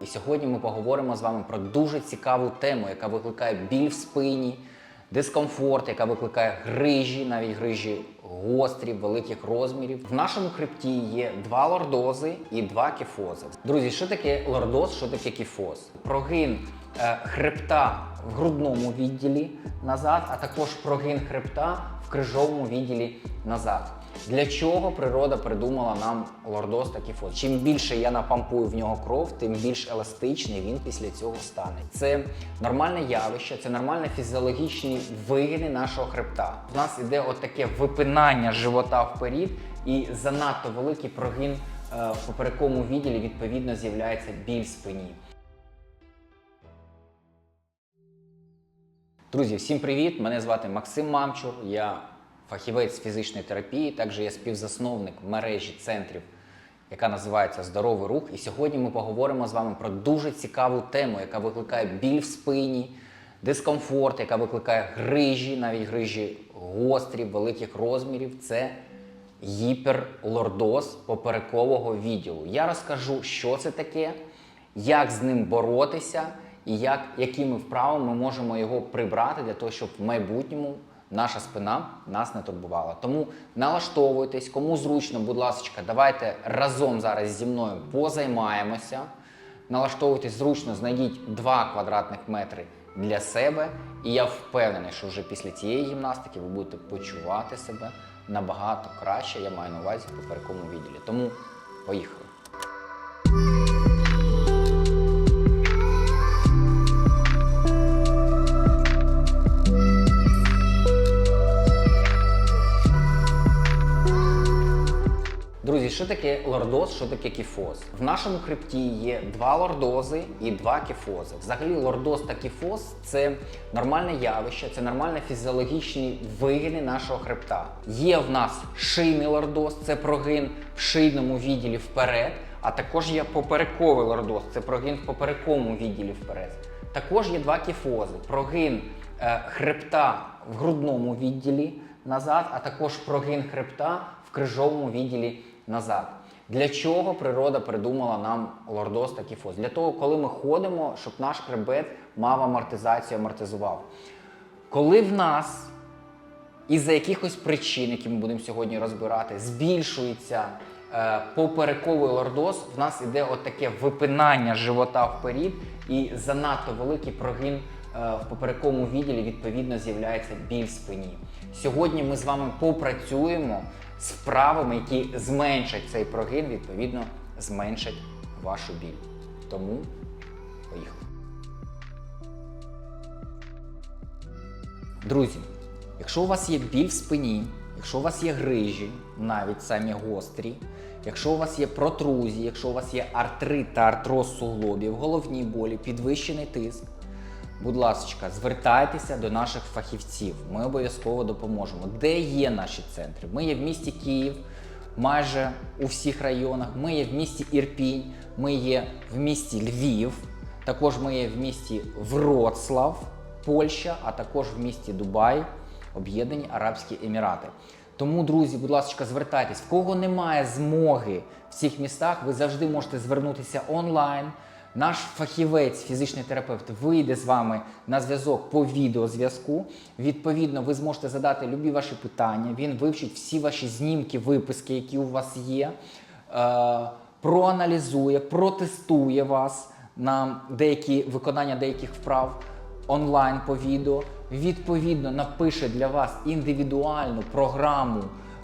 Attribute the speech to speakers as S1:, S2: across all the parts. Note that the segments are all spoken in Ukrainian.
S1: І сьогодні ми поговоримо з вами про дуже цікаву тему, яка викликає біль в спині, дискомфорт, яка викликає грижі, навіть грижі гострі, великих розмірів. В нашому хребті є два лордози і два кіфози. Друзі, що таке лордоз, що таке кіфоз? Прогин е, хребта в грудному відділі назад, а також прогин хребта в крижовому відділі назад. Для чого природа придумала нам лордоз та кіфоз? Чим більше я напампую в нього кров, тим більш еластичний він після цього стане. Це нормальне явище, це нормальні фізіологічні вигини нашого хребта. У нас іде отаке випинання живота вперед, і занадто великий прогин е, в поперековому відділі відповідно з'являється біль спині. Друзі, всім привіт! Мене звати Максим Мамчур. Я фахівець фізичної терапії. Також я співзасновник мережі центрів, яка називається Здоровий рух. І сьогодні ми поговоримо з вами про дуже цікаву тему, яка викликає біль в спині, дискомфорт, яка викликає грижі, навіть грижі гострі, великих розмірів. Це гіперлордоз поперекового відділу. Я розкажу, що це таке, як з ним боротися і як, якими вправами ми можемо його прибрати для того, щоб в майбутньому наша спина нас не турбувала. Тому налаштовуйтесь, кому зручно, будь ласка, давайте разом зараз зі мною позаймаємося. Налаштовуйтесь зручно, знайдіть 2 квадратних метри для себе. І я впевнений, що вже після цієї гімнастики ви будете почувати себе набагато краще. Я маю на увазі в поперековому відділі. Тому поїхали. Що таке лордоз, що таке кіфоз? В нашому хребті є два лордози і два кіфози. Взагалі, лордоз та кіфоз це нормальне явище, це нормальні фізіологічні вигини нашого хребта. Є в нас шийний лордоз, це прогин в шийному відділі вперед, а також є поперековий лордоз, це прогин в поперековому відділі вперед. Також є два кіфози: прогин е, хребта в грудному відділі назад, а також прогин хребта в крижовому відділі назад. Для чого природа придумала нам лордоз та кіфоз? Для того, коли ми ходимо, щоб наш хребет мав амортизацію, амортизував. Коли в нас із-за якихось причин, які ми будемо сьогодні розбирати, збільшується е, поперековий лордоз, в нас іде от випинання живота вперед і занадто великий прогин е, в поперековому відділі, відповідно, з'являється біль в спині. Сьогодні ми з вами попрацюємо з вправами, які зменшать цей прогин, відповідно, зменшать вашу біль. Тому поїхали. Друзі, якщо у вас є біль в спині, якщо у вас є грижі, навіть самі гострі, якщо у вас є протрузії, якщо у вас є артрит та артроз суглобів, головні болі, підвищений тиск, будь ласка, звертайтеся до наших фахівців. Ми обов'язково допоможемо. Де є наші центри? Ми є в місті Київ, майже у всіх районах. Ми є в місті Ірпінь, ми є в місті Львів, також ми є в місті Вроцлав, Польща, а також в місті Дубай, Об'єднані Арабські Емірати. Тому, друзі, будь ласка, звертайтесь. В кого немає змоги в цих містах, ви завжди можете звернутися онлайн. Наш фахівець, фізичний терапевт, вийде з вами на зв'язок по відеозв'язку. Відповідно, ви зможете задати любі ваші питання. Він вивчить всі ваші знімки, виписки, які у вас є, е, проаналізує, протестує вас на деякі виконання деяких вправ онлайн по відео. Відповідно, напише для вас індивідуальну програму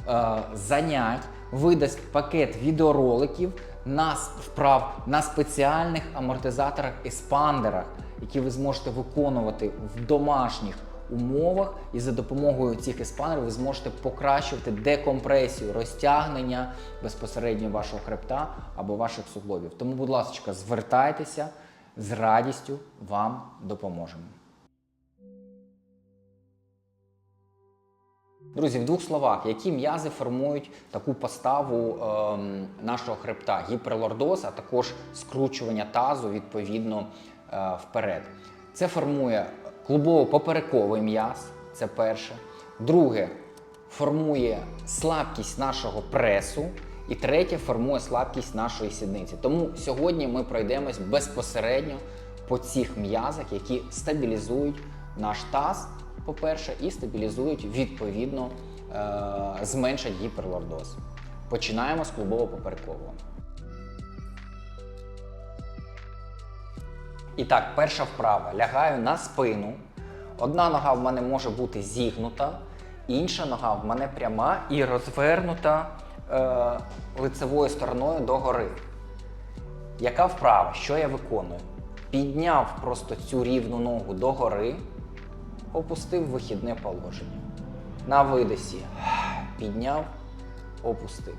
S1: е, занять, видасть пакет відеороликів на вправ на спеціальних амортизаторах-еспандерах, які ви зможете виконувати в домашніх умовах, і за допомогою цих еспандерів ви зможете покращувати декомпресію, розтягнення безпосередньо вашого хребта або ваших суглобів. Тому, будь ласка, звертайтеся з радістю вам допоможемо. Друзі, в двох словах, які м'язи формують таку поставу ем, нашого хребта, гіперлордоз, а також скручування тазу відповідно е, вперед. Це формує клубово-поперековий м'яз, це перше. Друге, формує слабкість нашого пресу. І третє формує слабкість нашої сідниці. Тому сьогодні ми пройдемось безпосередньо по цих м'язах, які стабілізують наш таз, по-перше, і стабілізують відповідно, е- зменшать гіперлордоз. Починаємо з клубово-поперекового. І так, перша вправа. Лягаю на спину. Одна нога в мене може бути зігнута, інша нога в мене пряма і розвернута е, лицевою стороною догори. Яка вправа? Що я виконую? Підняв просто цю рівну ногу догори, опустив вихідне положення. На видосі підняв, опустив.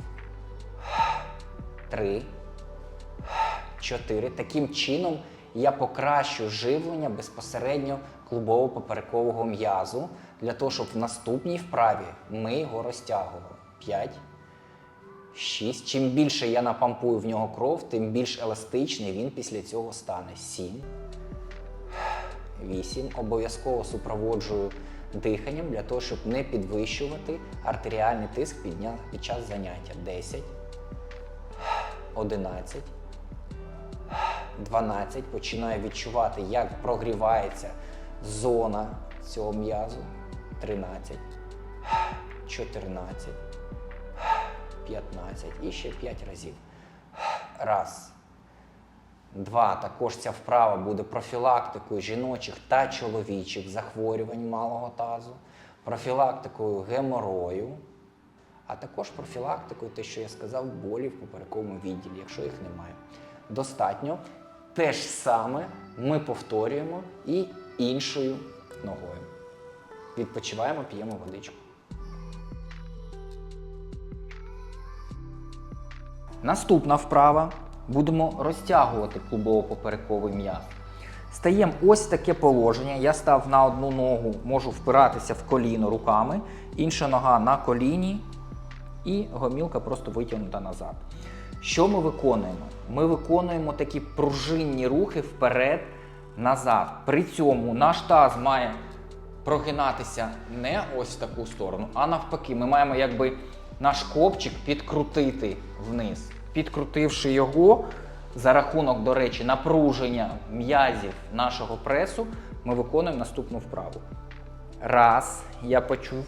S1: Три, чотири. Таким чином я покращу живлення безпосередньо клубово-поперекового м'язу для того, щоб в наступній вправі ми його розтягували. П'ять. 6. Чим більше я напампую в нього кров, тим більш еластичний він після цього стане. 7. 8. Обов'язково супроводжую диханням для того, щоб не підвищувати артеріальний тиск під, час заняття. 10. 11. 12. Починаю відчувати, як прогрівається зона цього м'язу. 13. 14. 15 і ще 5 разів. Раз. Два. Також ця вправа буде профілактикою жіночих та чоловічих захворювань малого тазу, профілактикою геморою, а також профілактикою, те, що я сказав, болі в поперековому відділі, якщо їх немає. Достатньо. Те ж саме ми повторюємо і іншою ногою. Відпочиваємо, п'ємо водичку. Наступна вправа. Будемо розтягувати клубово-поперековий м'яз. Стаємо ось таке положення. Я став на одну ногу, можу впиратися в коліно руками, інша нога на коліні, і гомілка просто витягнута назад. Що ми виконуємо? Ми виконуємо такі пружинні рухи вперед-назад. При цьому наш таз має прогинатися не ось в таку сторону, а навпаки, ми маємо якби наш копчик підкрутити вниз. Підкрутивши його, за рахунок, до речі, напруження м'язів нашого пресу, ми виконуємо наступну вправу. Раз, я почув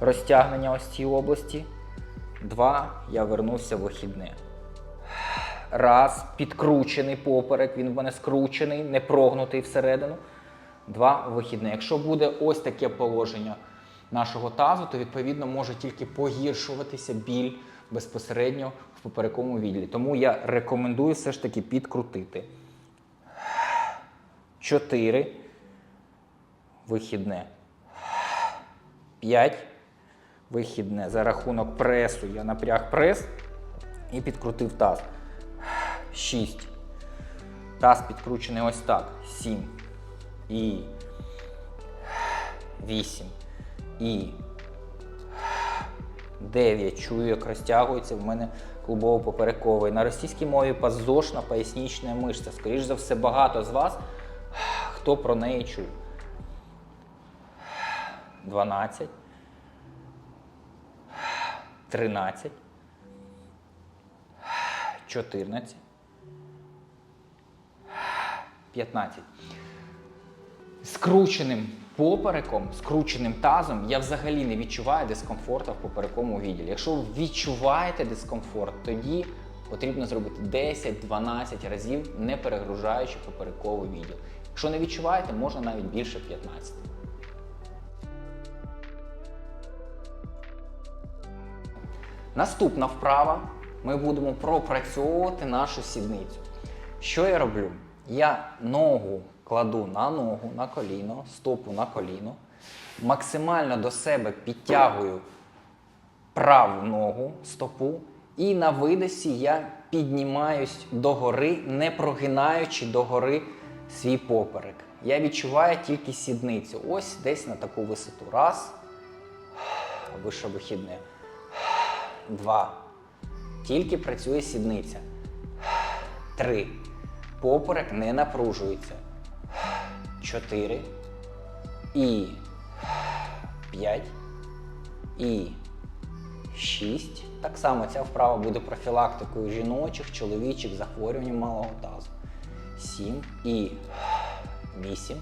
S1: розтягнення ось цій області. Два, я вернувся в вихідне. Раз, підкручений поперек, він в мене скручений, не прогнутий всередину. Два вихідне. Якщо буде ось таке положення нашого тазу, то відповідно може тільки погіршуватися біль безпосередньо в поперековому відділі. Тому я рекомендую все ж таки підкрутити. Чотири. Вихідне. П'ять. Вихідне. За рахунок пресу я напряг прес і підкрутив таз. Шість. Таз підкручений ось так. Сім. І. Вісім. І. 9. Чую, як розтягується в мене клубово-поперековий. На російській мові пазошна пояснічна мишця. Скоріше за все, багато з вас, хто про неї чує. 12. 13. 14. 15. Скрученим попереком, скрученим тазом я взагалі не відчуваю дискомфорту в поперековому відділі. Якщо ви відчуваєте дискомфорт, тоді потрібно зробити 10-12 разів, не перегружаючи поперековий відділ. Якщо не відчуваєте, можна навіть більше 15. Наступна вправа. Ми будемо пропрацьовувати нашу сідницю. Що я роблю? Я ногу кладу на ногу, на коліно, стопу на коліно, максимально до себе підтягую праву ногу, стопу, і на видосі я піднімаюсь догори, не прогинаючи догори свій поперек. Я відчуваю тільки сідницю. Ось десь на таку висоту. Раз. Вище вихідне. Два. Тільки працює сідниця. Три. Поперек не напружується. Чотири. І. П'ять. І. 6. Так само ця вправа буде профілактикою жіночих, чоловічих захворювань малого тазу. 7 і 8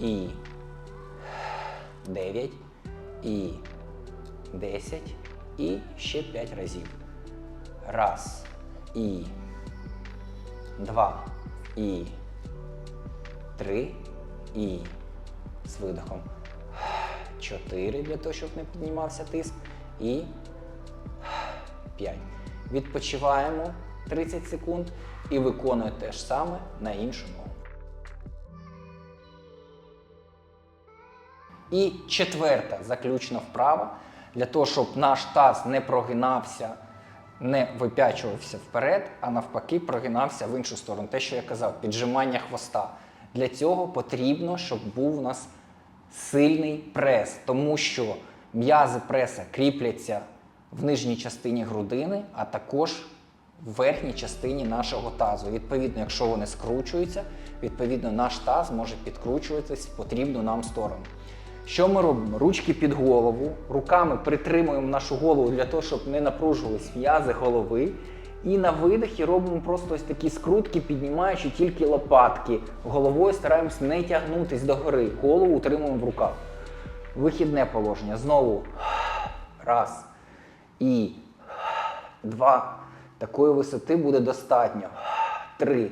S1: і 9 і 10 і ще 5 разів. Раз і два і три і з видихом. Чотири для того, щоб не піднімався тиск. І 5. Відпочиваємо 30 секунд і виконуємо те ж саме на іншу ногу. І четверта заключна вправа для того, щоб наш таз не прогинався, не випячувався вперед, а навпаки прогинався в іншу сторону. Те, що я казав, піджимання хвоста. Для цього потрібно, щоб був у нас сильний прес, тому що м'язи преса кріпляться в нижній частині грудини, а також в верхній частині нашого тазу. Відповідно, якщо вони скручуються, відповідно наш таз може підкручуватись в потрібну нам сторону. Що ми робимо? Ручки під голову, руками притримуємо нашу голову для того, щоб не напружувались м'язи голови. І на видихі робимо просто ось такі скрутки, піднімаючи тільки лопатки. Головою стараємось не тягнутись догори. Голову утримуємо в руках. Вихідне положення. Знову. Раз. І два. Такої висоти буде достатньо. Три.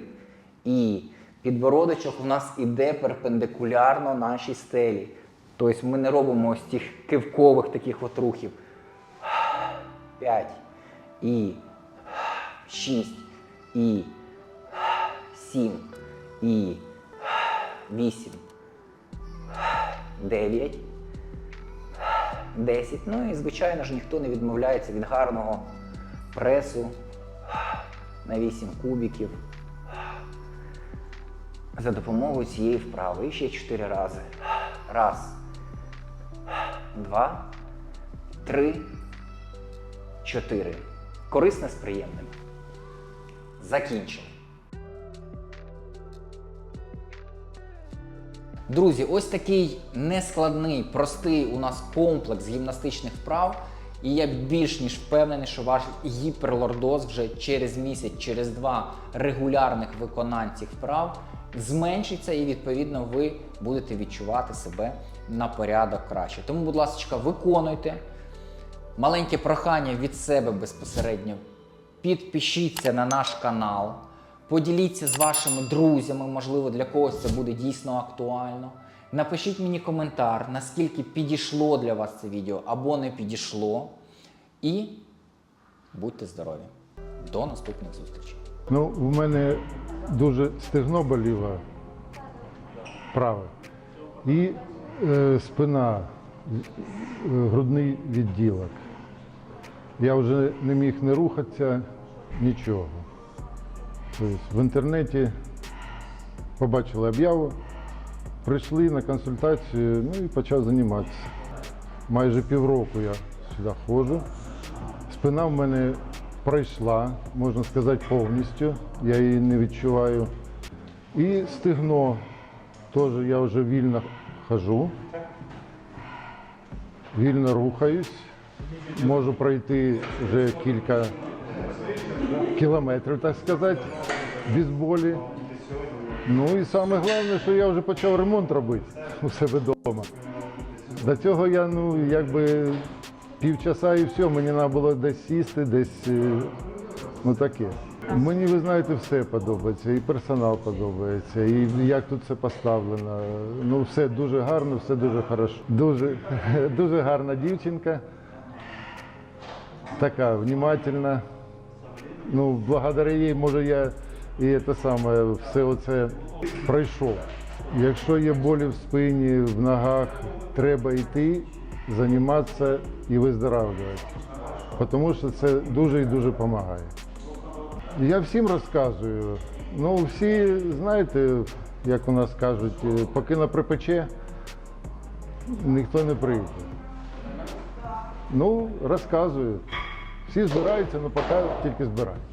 S1: І підбородочок у нас іде перпендикулярно нашій стелі. Тобто ми не робимо ось цих кивкових таких от рухів. П'ять. І шість. І сім. І вісім. Дев'ять. 10. Ну і звичайно ж ніхто не відмовляється від гарного пресу на 8 кубіків за допомогою цієї вправи. І ще 4 рази. Раз, два, три, чотири. Корисне з приємним. Закінчили. Друзі, ось такий нескладний, простий у нас комплекс гімнастичних вправ. І я більш ніж впевнений, що ваш гіперлордоз вже через місяць, через два регулярних виконань цих вправ зменшиться, і відповідно ви будете відчувати себе на порядок краще. Тому, будь ласка, виконуйте. Маленьке прохання від себе безпосередньо. Підпишіться на наш канал, поділіться з вашими друзями, можливо, для когось це буде дійсно актуально. Напишіть мені коментар, наскільки підійшло для вас це відео або не підійшло. І будьте здорові! До наступних зустрічей!
S2: Ну, в мене дуже стегно боліло праве. І е, спина, е, грудний відділок. Я вже не міг не рухатися, нічого. Тобто в інтернеті побачили об'яву, прийшли на консультацію, ну і почав займатися. Майже півроку я сюди ходжу. Спина в мене пройшла, можна сказати, повністю. Я її не відчуваю. І стегно теж я вже вільно хожу, вільно рухаюсь. Можу пройти вже кілька кілометрів, так сказати, без болі. Ну і саме головне, що я вже почав ремонт робити у себе вдома. До цього я ну якби півчаса і все, мені треба було десь сісти, десь е, ну таке. Мені, ви знаєте, все подобається, і персонал подобається, і як тут все поставлено. Ну, все дуже гарно, все дуже хорошо. Дуже, дуже гарна дівчинка, така внимательна. Ну, благодаря їй, може, я і це саме все оце пройшов. Якщо є болі в спині, в ногах, треба йти, займатися і виздоравлювати. Тому що це дуже і дуже допомагає. Я всім розказую. Ну, всі, знаєте, як у нас кажуть, поки не припече, ніхто не прийде. Ну, розказую. Всі збираються, але поки тільки збираються.